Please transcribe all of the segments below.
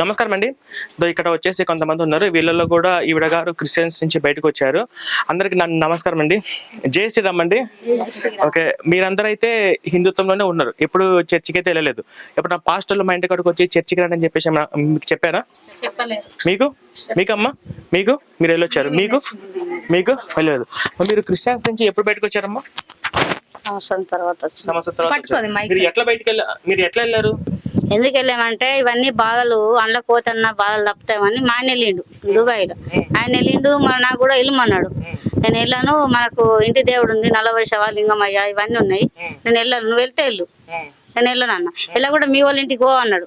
నమస్కారం అండి ఇక్కడ వచ్చేసి కొంతమంది ఉన్నారు. వీళ్ళలో కూడా ఈవిడ గారు క్రిస్టియన్స్ నుంచి బయటకు వచ్చారు. అందరికి నన్ను నమస్కారం అండి జై శ్రీరామ్ అండి. ఓకే మీరందరూ అయితే హిందుత్వంలోనే ఉన్నారు. ఎప్పుడు చర్చికి అయితే వెళ్ళలేదు. ఇప్పుడు నా పాస్టర్లు మా ఇంటి కాడికి వచ్చి చర్చికి రండి అని చెప్పేసి మీకు చెప్పారా? మీకు? మీకమ్మా? మీకు? మీరు వెళ్ళొచ్చారు. మీకు? మీకు? వెళ్ళలేదు. మరి మీరు క్రిస్టియన్స్ నుంచి ఎప్పుడు బయటకు వచ్చారమ్మా? సంవత్సరం తర్వాత సంవత్సరం తర్వాత. మీరు ఎట్లా బయటకు వెళ్ళా మీరు ఎట్లా వెళ్ళారు? ఎందుకు వెళ్ళామంటే ఇవన్నీ బాధలు అందులో పోతన్న బాధలు తప్పుతాయని మా ఆయన వెళ్ళిండు దుబాయ్లో. ఆయన వెళ్ళిండు మన నాకు కూడా వెళ్ళమన్నాడు నేను వెళ్ళాను మనకు ఇంటి దేవుడు ఉంది నలభై శవ లింగమయ్య ఇవన్నీ ఉన్నాయి. నేను వెళ్ళాను నువ్వు వెళ్తే వెళ్ళు. నేను వెళ్ళను అన్న. ఇలా కూడా మీ వాళ్ళ ఇంటికి పో అన్నాడు.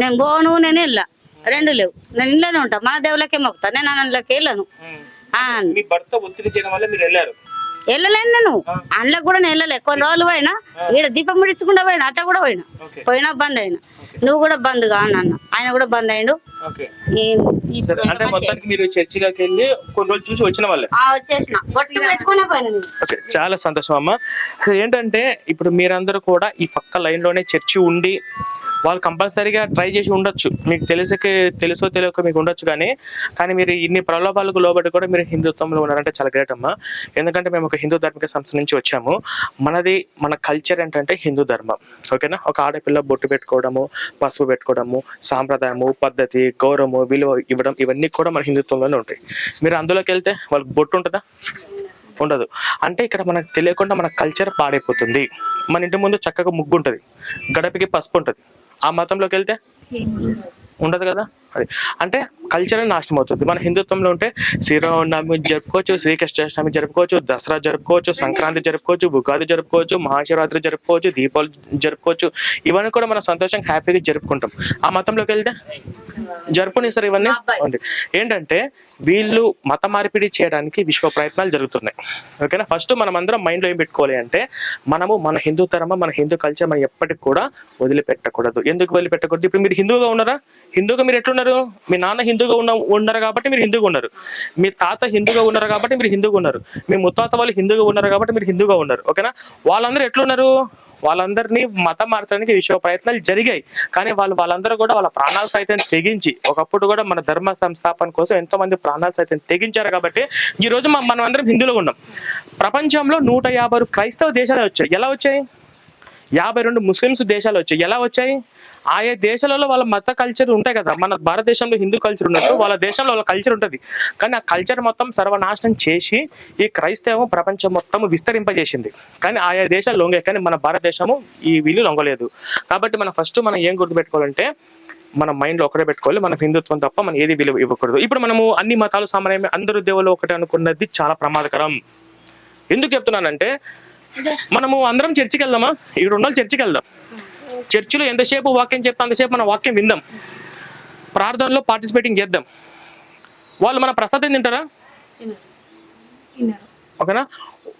నేను పోను నేను వెళ్ళా. రెండు లేవు. నేను ఇంట్లోనే ఉంటా మన దేవుళ్ళకే మొక్కుతా. నేను అన్నలోకి వెళ్ళను. ఆ, మీ భర్త ఒత్తిడి చేయడం వల్ల మీరు వెళ్ళారు. వెళ్ళలేను నేను. అందులో కూడా నేను వెళ్ళలే. కొన్ని రోజులు పోయినా ఈడ దీపం ముడించకుండా పోయినా అట్లా కూడా పోయినా. ఓకే. పోయినా బంద్ అయినా. నువ్వు కూడా బంద్గా అన్న ఆయన కూడా బంద్ అంటే మొత్తానికి మీరు చర్చిలోకి వెళ్ళి కొన్ని రోజులు చూసి వచ్చిన వాళ్ళే. వచ్చేసిన. పెట్టుకునే పోయినా చాలా సంతోషం అమ్మ. అసలు ఏంటంటే ఇప్పుడు మీరందరూ కూడా ఈ పక్క లైన్లోనే చర్చి ఉండి వాళ్ళు కంపల్సరీగా ట్రై చేసి ఉండొచ్చు. మీకు తెలిసకే తెలుసో తెలియక మీకు ఉండొచ్చు కానీ కానీ మీరు ఇన్ని ప్రలోభాలకు లోబడి కూడా మీరు హిందుత్వంలో ఉన్నారంటే చాలా గ్రేట్ అమ్మా. ఎందుకంటే మేము ఒక హిందూ ధార్మిక సంస్థ నుంచి వచ్చాము. మనది మన కల్చర్ ఏంటంటే హిందూ ధర్మం. ఓకేనా? ఒక ఆడపిల్ల బొట్టు పెట్టుకోవడము పసుపు పెట్టుకోవడము సాంప్రదాయము పద్ధతి గౌరవము విలువ ఇవ్వడం ఇవన్నీ కూడా మన హిందుత్వంలోనే ఉంటాయి. మీరు అందులోకి వెళ్తే వాళ్ళకి బొట్టు ఉంటుందా? ఉండదు. అంటే ఇక్కడ మనకు తెలియకుండా మన కల్చర్ పాడైపోతుంది. మన ఇంటి ముందు చక్కగా ముగ్గు ఉంటుంది. గడపకి పసుపు ఉంటుంది. ఆ మతంలోకి వెళ్తే? ఉండదు కదా? అది. అంటే కల్చర్ నాశనం అవుతుంది. మన హిందుత్వంలో ఉంటే శ్రీరామనవమి జరుపుకోవచ్చు శ్రీకృష్ణాష్టమి జరుపుకోవచ్చు దసరా జరుపుకోవచ్చు సంక్రాంతి జరుపుకోవచ్చు ఉగాది జరుపుకోవచ్చు మహాశివరాత్రి జరుపుకోవచ్చు దీపావళి జరుపుకోవచ్చు. ఇవన్నీ కూడా మనం సంతోషంగా హ్యాపీగా జరుపుకుంటాం. ఆ మతంలోకి వెళ్తే జరుపునిస్తారు ఇవన్నీ. ఏంటంటే వీళ్ళు మత మార్పిడి చేయడానికి విశ్వ ప్రయత్నాలు జరుగుతున్నాయి. ఓకేనా? ఫస్ట్ మనం అందరం మైండ్లో ఏం పెట్టుకోవాలి అంటే మనము మన హిందూ ధర్మం మన హిందూ కల్చర్ మనం ఎప్పటికి కూడా వదిలిపెట్టకూడదు. ఎందుకు వదిలిపెట్టకూడదు? ఇప్పుడు మీరు హిందువుగా ఉన్నారా? హిందువుగా మీరు ఉన్నారు మీ నాన్న హిందువుగా ఉన్న ఉన్నారు కాబట్టి మీరు హిందువుగా ఉన్నారు. మీ తాత హిందూగా ఉన్నారు కాబట్టి మీరు హిందూగా ఉన్నారు. మీ ముత్తాత వాళ్ళు హిందువుగా ఉన్నారు కాబట్టి మీరు హిందువుగా ఉన్నారు. ఓకేనా? వాళ్ళందరూ ఎట్లున్నారు? వాళ్ళందరినీ మతం మార్చడానికి విశ్వ ప్రయత్నాలు జరిగాయి. కానీ వాళ్ళు వాళ్ళందరూ కూడా వాళ్ళ ప్రాణాలు సైతం తెగించి ఒకప్పుడు కూడా మన ధర్మ సంస్థాపన కోసం ఎంతో మంది ప్రాణాలు సైతం తెగించారు కాబట్టి ఈ రోజు మనం అందరం హిందువులో ఉన్నాం. ప్రపంచంలో నూట యాభై క్రైస్తవ దేశాలు వచ్చాయి. ఎలా వచ్చాయి? యాభై రెండు ముస్లిమ్స్ దేశాలు వచ్చాయి. ఎలా వచ్చాయి? ఆయా దేశాలలో వాళ్ళ మత కల్చర్ ఉంటాయి కదా. మన భారతదేశంలో హిందూ కల్చర్ ఉన్నట్టు వాళ్ళ దేశంలో వాళ్ళ కల్చర్ ఉంటుంది. కానీ ఆ కల్చర్ మొత్తం సర్వనాశనం చేసి ఈ క్రైస్తవం ప్రపంచం మొత్తం విస్తరింపజేసింది. కానీ ఆయా దేశాలు లొంగే కానీ మన భారతదేశము ఈ వీళ్ళు లొంగలేదు. కాబట్టి మనం ఫస్ట్ మనం ఏం గుర్తుపెట్టుకోవాలంటే మన మైండ్లో ఒకటే పెట్టుకోవాలి. మన హిందుత్వం తప్ప మనం ఏది విలువ ఇవ్వకూడదు. ఇప్పుడు మనము అన్ని మతాలు సామాన్యమే అందరూ దేవుళ్ళు ఒకటే అనుకున్నది చాలా ప్రమాదకరం. ఎందుకు చెప్తున్నానంటే మనము అందరం చర్చికి వెళ్దామా? ఈ రెండు రోజులు చర్చికి వెళ్దాం. చర్చిలో ఎంతసేపు వాక్యం చెప్తే అంతసేపు మన వాక్యం విందాం. ప్రార్థనలో పార్టిసిపేటింగ్ చేద్దాం. వాళ్ళు మన ప్రసాదం తింటారా? ఓకేనా?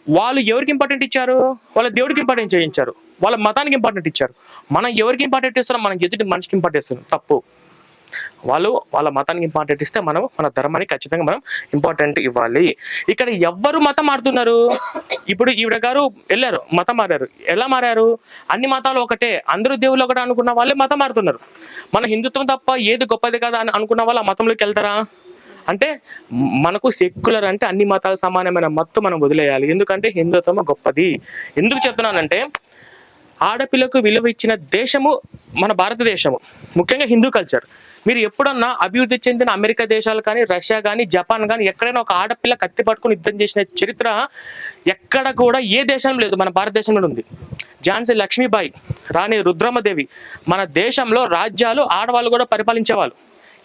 వాళ్ళు ఎవరికి ఇంపార్టెంట్ ఇచ్చారు? వాళ్ళ దేవుడికి ఇంపార్టెంట్ చేయించారు. వాళ్ళ మతానికి ఇంపార్టెంట్ ఇచ్చారు. మనం ఎవరికి ఇంపార్టెంట్ ఇస్తున్నాం? మనం ఎదుటి మనిషికి ఇంపార్టెంట్ ఇస్తున్నాం తప్పు. వాళ్ళు వాళ్ళ మతానికి ఇంపార్టెంట్ ఇస్తే మనం మన ధర్మానికి ఖచ్చితంగా మనం ఇంపార్టెంట్ ఇవ్వాలి. ఇక్కడ ఎవ్వరు మతం మారుతున్నారు? ఇప్పుడు ఈవిడ గారు వెళ్ళారు మతం మారారు. ఎలా మారారు? అన్ని మతాలు ఒకటే అందరూ దేవుళ్ళు ఒకటే అనుకున్న వాళ్ళే మతం మారుతున్నారు. మన హిందుత్వం తప్ప ఏది గొప్పది కదా అని అనుకున్న వాళ్ళు ఆ మతంలోకి వెళ్తారా? అంటే మనకు సెక్యులర్ అంటే అన్ని మతాలు సమానమైన మత్తు మనం వదిలేయాలి. ఎందుకంటే హిందుత్వం గొప్పది. ఎందుకు చెప్తున్నానంటే ఆడపిల్లకు విలువ ఇచ్చిన దేశము మన భారతదేశము ముఖ్యంగా హిందూ కల్చర్ మీరు ఎప్పుడన్నా అభివృద్ధి చెందిన అమెరికా దేశాలు కానీ రష్యా కానీ జపాన్ కానీ ఎక్కడైనా ఒక ఆడపిల్ల కత్తి పట్టుకుని యుద్ధం చేసిన చరిత్ర ఎక్కడ కూడా ఏ దేశం లేదు. మన భారతదేశంలో ఉంది. ఝాన్సీ లక్ష్మీబాయి రాణి రుద్రమదేవి మన దేశంలో రాజ్యాలు ఆడవాళ్ళు కూడా పరిపాలించేవాళ్ళు.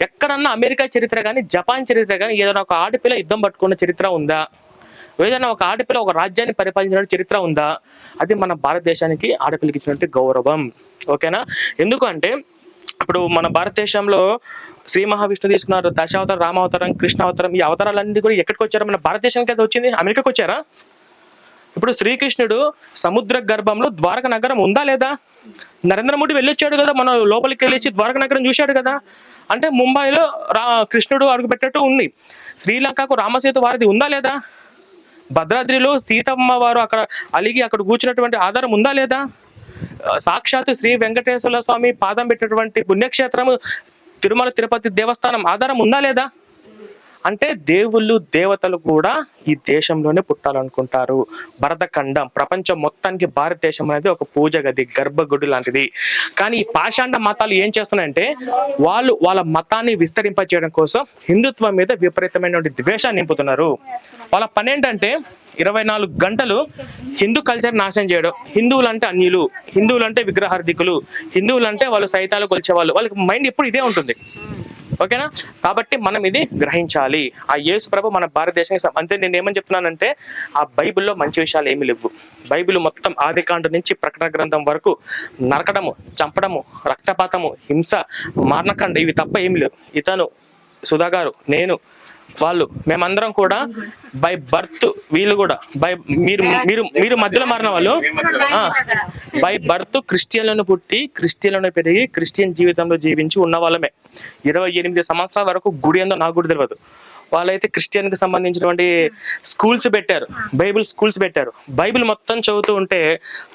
ఎక్కడన్నా అమెరికా చరిత్ర కానీ జపాన్ చరిత్ర కానీ ఏదైనా ఒక ఆడపిల్ల యుద్ధం పట్టుకున్న చరిత్ర ఉందా? ఏదైనా ఒక ఆడపిల్ల ఒక రాజ్యాన్ని పరిపాలించిన చరిత్ర ఉందా? అది మన భారతదేశానికి ఆడపిల్లకి ఇచ్చినట్టు గౌరవం. ఓకేనా? ఎందుకు అంటే ఇప్పుడు మన భారతదేశంలో శ్రీ మహావిష్ణు తీసుకున్నారు దశావతారం రామావతారం కృష్ణావతారం ఈ అవతారాలన్నీ కూడా ఎక్కడికి వచ్చారు? మన భారతదేశానికి అయితే వచ్చింది. అమెరికాకి వచ్చారా? ఇప్పుడు శ్రీకృష్ణుడు సముద్ర గర్భంలో ద్వారక నగరం ఉందా లేదా? నరేంద్ర మోడీ వెళ్ళొచ్చాడు కదా మన లోపలికి వెళ్ళేసి ద్వారక నగరం చూశాడు కదా. అంటే ముంబైలో రా కృష్ణుడు అడుగుపెట్టట్టు ఉంది. శ్రీలంకకు రామసేతు వారిది ఉందా లేదా? భద్రాద్రిలో సీతమ్మ వారు అక్కడ అలిగి అక్కడ కూర్చున్నటువంటి ఆధారం ఉందా లేదా? సాక్షాత్ శ్రీ వెంకటేశ్వర స్వామి పాదం పెట్టినటువంటి పుణ్యక్షేత్రము తిరుమల తిరుపతి దేవస్థానం ఆధారం ఉందా లేదా? అంటే దేవుళ్ళు దేవతలు కూడా ఈ దేశంలోనే పుట్టాలనుకుంటారు. భరతఖండం ప్రపంచం మొత్తానికి భారతదేశం అనేది ఒక పూజ గది గర్భగుడి లాంటిది. కానీ ఈ పాషాండ మతాలు ఏం చేస్తున్నాయంటే వాళ్ళు వాళ్ళ మతాన్ని విస్తరింప చేయడం కోసం హిందుత్వం మీద విపరీతమైన ద్వేషాన్ని నింపుతున్నారు. వాళ్ళ పని ఏంటంటే ఇరవై నాలుగు గంటలు హిందూ కల్చర్ నాశనం చేయడం. హిందువులు అంటే అన్యులు హిందువులు అంటే విగ్రహార్థికులు హిందువులు అంటే వాళ్ళు సైతాలు కొలిచేవాళ్ళు. వాళ్ళకి మైండ్ ఎప్పుడు ఇదే ఉంటుంది. ఓకేనా? కాబట్టి మనం ఇది గ్రహించాలి. ఆ యేసు ప్రభు మన భారతదేశానికి అంతే నేను ఏమని చెప్తున్నానంటే ఆ బైబిల్లో మంచి విషయాలు ఏమి లేవు. బైబిల్ మొత్తం ఆదికాండ నుంచి ప్రకటన గ్రంథం వరకు నరకడము చంపడము రక్తపాతము హింస మారణకాండ ఇవి తప్ప ఏమి లేవు. ఇతను సుధా గారు నేను వాళ్ళు మేమందరం కూడా బై బర్త్ వీళ్ళు కూడా బై మీరు మీరు మీరు మధ్యలో మారిన వాళ్ళు బై బర్త్ క్రిస్టియన్లను పుట్టి క్రిస్టియన్లను పెరిగి క్రిస్టియన్ జీవితంలో జీవించి ఉన్న వాళ్ళమే ఇరవై ఎనిమిది సంవత్సరాల వరకు గుడి ఏందో నాకు కూడా తెలియదు వాళ్ళైతే క్రిస్టియన్కి సంబంధించినటువంటి స్కూల్స్ పెట్టారు బైబిల్ స్కూల్స్ పెట్టారు బైబిల్ మొత్తం చదువుతూ ఉంటే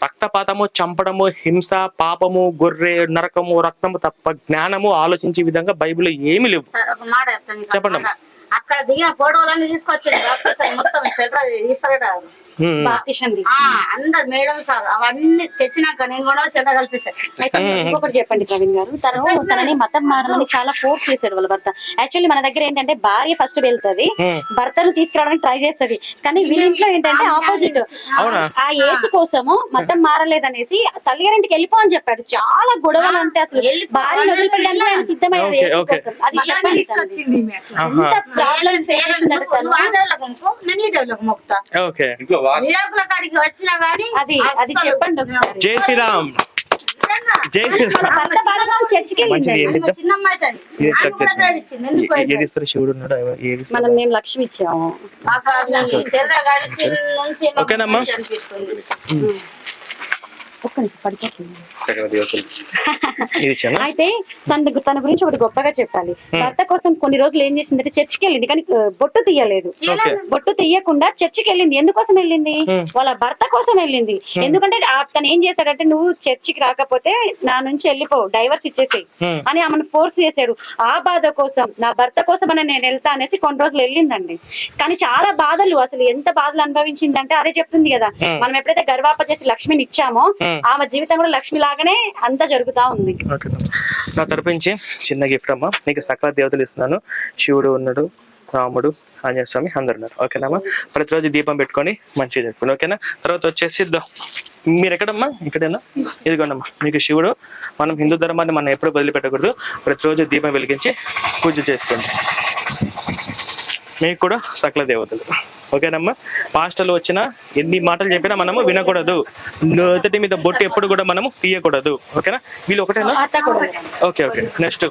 రక్తపాతము చంపడము హింస పాపము గొర్రె నరకము రక్తము తప్ప జ్ఞానము ఆలోచించే విధంగా బైబిల్ ఏమి లేవు. చెప్పండి. అక్కడ దిగిన ఫోటోలన్నీ తీసుకొచ్చింది డాక్టర్ సార్ మొత్తం ఫెడరల్ తీసుకురా అందరు మేడం సార్ అవన్నీ తెచ్చినాక నేను కూడా చెంద ఇంకొకటి చెప్పండి ప్రవీణ్ గారు. తను తనని మతం మారమని చాలా ఫోర్స్ చేశాడు వాళ్ళ భర్త. యాక్చువల్లీ మన దగ్గర ఏంటంటే భార్య ఫస్ట్ వెళ్తది. భర్తను తీసుకురావడానికి ట్రై చేస్తది. కానీ వీళ్ళ ఇంట్లో ఏంటంటే ఆపోజిట్ అవునా? ఆ ఏసు కోసము మతం మారలేదనేసి తల్లిగారింటికి వెళ్ళిపో అని చెప్పాడు. చాలా గొడవలు అంటే అసలు వెళ్ళిపో, భార్య వదిలిపెట్టడానికి. కోసం. అది చెప్పండి ప్రాబ్లమ్స్ ఫేస్ తను? మొక్కుతా. ఓకే. విడాకుల కాడికి వచ్చినా గానీ అది అది చెప్పండి ఒకసారి. జై శ్రీరామ్. జై శ్రీరామ్. ఏది? ఇస్తారు శివుడు ఉన్నాడు? ఏది? మనం మేము లక్ష్మి ఇచ్చాము. ఓకేనమ్మా? అయితే తన తన గురించి ఒకటి గొప్పగా చెప్పాలి. భర్త కోసం కొన్ని రోజులు ఏం చేసిందంటే చర్చికి వెళ్ళింది కానీ బొట్టు తీయలేదు. బొట్టు తీయకుండా చర్చికి వెళ్ళింది. ఎందుకోసం వెళ్ళింది. వాళ్ళ భర్త కోసం వెళ్ళింది. ఎందుకంటే ఆ తను ఏం చేశాడంటే నువ్వు చర్చికి రాకపోతే నా నుంచి వెళ్ళిపో డైవర్స్ ఇచ్చేసేయి హ్మ్. అని ఆమెను ఫోర్స్ చేశాడు. ఆ బాధ కోసం నా భర్త కోసం అని నేను వెళ్తా అనేసి కొన్ని రోజులు వెళ్ళిందండి. కానీ చాలా బాధలు అసలు ఎంత బాధలు అనుభవించిందంటే అదే చెప్తుంది కదా. మనం ఎప్పుడైతే గర్వాప చేసి లక్ష్మిని ఇచ్చామో. ఆమె జీవితం కూడా లక్ష్మి లాగానే అంతా జరుగుతా ఉంది. నా తరపు నుంచి చిన్న గిఫ్ట్ అమ్మా. నీకు సకల దేవతలు ఇస్తున్నాను. శివుడు ఉన్నాడు రాముడు ఆంజనేయ స్వామి అందరు ఉన్నారు. ఓకేనమ్మా ప్రతిరోజు దీపం పెట్టుకొని మంచిగా జరుపుకోండి. ఓకేనా? తర్వాత వచ్చేసి. మీరు ఎక్కడమ్మా? ఇక్కడేనా? ఇదిగోండమ్మా. మీకు శివుడు మనం హిందూ ధర్మాన్ని మనం ఎప్పుడు వదిలిపెట్టకూడదు. ప్రతిరోజు దీపం వెలిగించి పూజ చేసుకోండి. మీకు కూడా సకల దేవతలు. ఓకేనమ్మా? పాస్టర్లు వచ్చిన ఎన్ని మాటలు చెప్పినా మనము వినకూడదు. నోతటి మీద బొట్టు ఎప్పుడు కూడా మనము తీయకూడదు. ఓకేనా? వీళ్ళు ఒకటేనా? Okay okay. నెక్స్ట్.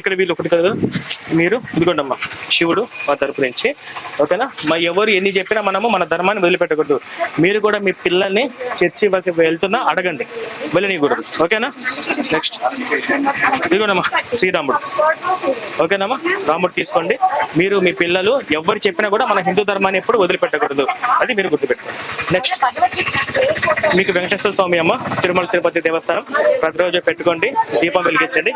ఇక్కడ వీళ్ళు ఒకటి కదా? మీరు? ఇదిగోండమ్మా. శివుడు మా తరపు నుంచి. ఓకేనా? మా ఎవరు ఎన్ని చెప్పినా మనము మన ధర్మాన్ని వదిలిపెట్టకూడదు. మీరు కూడా మీ పిల్లల్ని చర్చి వరకు వెళ్తున్నా అడగండి. వెళ్ళనీయకూడదు. ఓకేనా? నెక్స్ట్. ఇదిగోనమ్మా శ్రీరాముడు. ఓకేనమ్మా? రాముడు తీసుకోండి. మీరు మీ పిల్లలు ఎవరు చెప్పినా కూడా మన హిందూ ధర్మాన్ని ఎప్పుడు వదిలిపెట్టకూడదు. అది మీరు గుర్తుపెట్టుకోండి. నెక్స్ట్ మీకు వెంకటేశ్వర స్వామి అమ్మ తిరుమల తిరుపతి దేవస్థానం ప్రతిరోజు పెట్టుకోండి దీపం వెలిగించండి.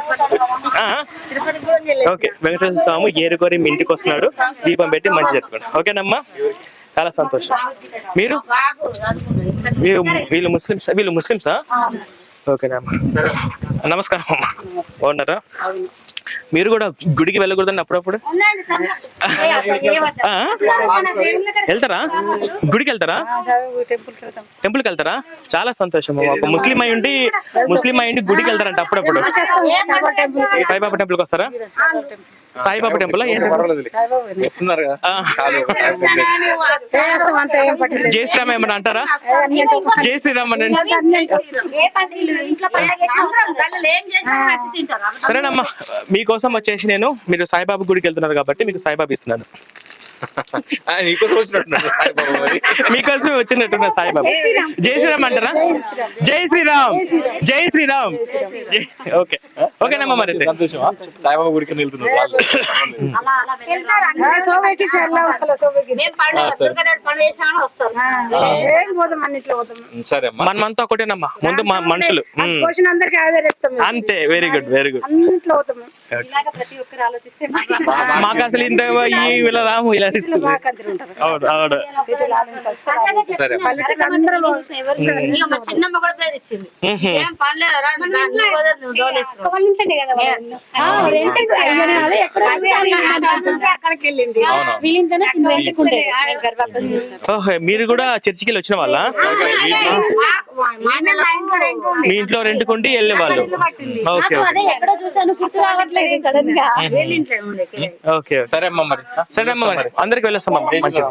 ఓకే వెంకటేశ్వర స్వామి ఏరుకోరి మీ ఇంటికి వస్తున్నాడు దీపం పెట్టి మంచి జరుపుకోండి. ఓకేనమ్మా? చాలా సంతోషం. మీరు. మీరు వీళ్ళు ముస్లిమ్స్ వీళ్ళు ముస్లిమ్సా? ఓకేనమ్మా. నమస్కారం అమ్మా. బాగున్నారా? మీరు కూడా గుడికి వెళ్ళకూడదండి అప్పుడప్పుడు? వెళ్తారా? గుడికి వెళ్తారా? టెంపుల్కి వెళ్తారా? చాలా సంతోషం. ఒక ముస్లిం అయి ఉండి ముస్లిం అయి ఉండి గుడికి వెళ్తారంట అప్పుడప్పుడు. సాయిబాబా టెంపుల్? కి వస్తారా సాయిబాబా టెంపుల్. జై శ్రీరామ్ ఏమన్నా అంటారా? జై శ్రీరామ్ అని సరేనమ్మా మీకోసం వచ్చేసి నేను మీరు సాయిబాబా గుడికి వెళ్తున్నారు కాబట్టి మీకు సాయిబాబా ఇస్తున్నాను. వచ్చినట్టున్నాడు సాయిబాబా. మీకోసం వచ్చినట్టున్నా సాయిబాబా. జై శ్రీరామ్. అంటారా? జై శ్రీరామ్. జై శ్రీరామ్. ఓకే. ఓకేనమ్మా మరి సాయిబాబా గుడికి సరే. మనమంతా ఒకటేనమ్మా. ముందు మా మనుషులు. అంతే వెరీ గుడ్ వెరీ గుడ్ మాకు అసలు ఇంత ఈ ఇలా రాము ఇలా అవును అవును. సరే మీరు కూడా చర్చికి వెళ్ళి. వచ్చిన వాళ్ళ? మీ ఇంట్లో? రెంట్కుండి వెళ్ళే వాళ్ళు. ఓకే రావట్లేదు సడన్గా. ఓకే సరే అమ్మా మరి. సరే అమ్మ మరి. అందరికి వెళ్ళొస్తాం మంచిది